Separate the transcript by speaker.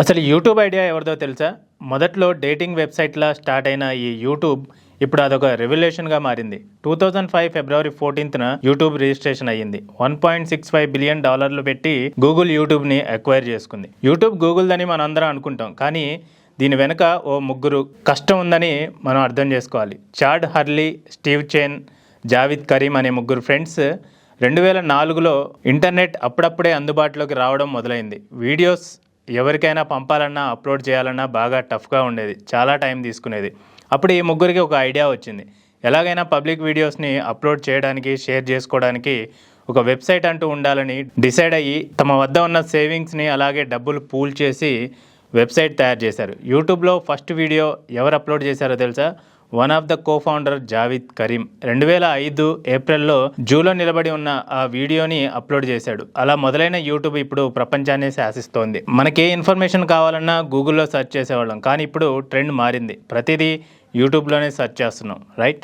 Speaker 1: అసలు YouTube idea ఎవరిదో తెలుసా? మొదట్లో డేటింగ్ వెబ్సైట్లా స్టార్ట్ అయిన ఈ యూట్యూబ్ ఇప్పుడు అదొక రెవల్యూషన్గా మారింది. టూ థౌజండ్ ఫైవ్ ఫిబ్రవరి ఫోర్టీన్త్న యూట్యూబ్ రిజిస్ట్రేషన్ అయ్యింది. One point six five billion డాలర్లు పెట్టి గూగుల్ యూట్యూబ్ని అక్వైర్ చేసుకుంది. యూట్యూబ్ గూగుల్దని మనం అందరం అనుకుంటాం కానీ దీని వెనుక ఓ ముగ్గురు కష్టం ఉందని మనం అర్థం చేసుకోవాలి. Chad Hurley Steve Chen Jawed Karim అనే ముగ్గురు ఫ్రెండ్స్ రెండు వేల నాలుగులో ఇంటర్నెట్ అప్పుడప్పుడే అందుబాటులోకి రావడం మొదలైంది. వీడియోస్ ఎవరికైనా పంపాలన్నా అప్లోడ్ చేయాలన్నా బాగా టఫ్గా ఉండేది. చాలా టైం తీసుకునేది. అప్పుడు ఈ ముగ్గురికి ఒక ఐడియా వచ్చింది. ఎలాగైనా పబ్లిక్ వీడియోస్ని అప్లోడ్ చేయడానికి షేర్ చేసుకోవడానికి ఒక వెబ్సైట్ అంటూ ఉండాలని డిసైడ్ అయ్యి తమ వద్ద ఉన్న సేవింగ్స్ని అలాగే డబ్బులు పూల్ చేసి వెబ్సైట్ తయారు చేశారు. యూట్యూబ్లో ఫస్ట్ వీడియో ఎవరు అప్లోడ్ చేశారో తెలుసా? One of the co founder Jawed Karim రెండు వేల ఐదు ఏప్రిల్లో జూలో నిలబడి ఉన్న ఆ వీడియోని అప్లోడ్ చేశాడు. అలా మొదలైన యూట్యూబ్ ఇప్పుడు ప్రపంచాన్ని శాసిస్తోంది. మనకి ఏ ఇన్ఫర్మేషన్ కావాలన్నా గూగుల్లో సెర్చ్ చేసేవాళ్ళం. కానీ ఇప్పుడు ట్రెండ్ మారింది. ప్రతిదీ యూట్యూబ్లోనే సెర్చ్ చేస్తున్నాం. రైట్?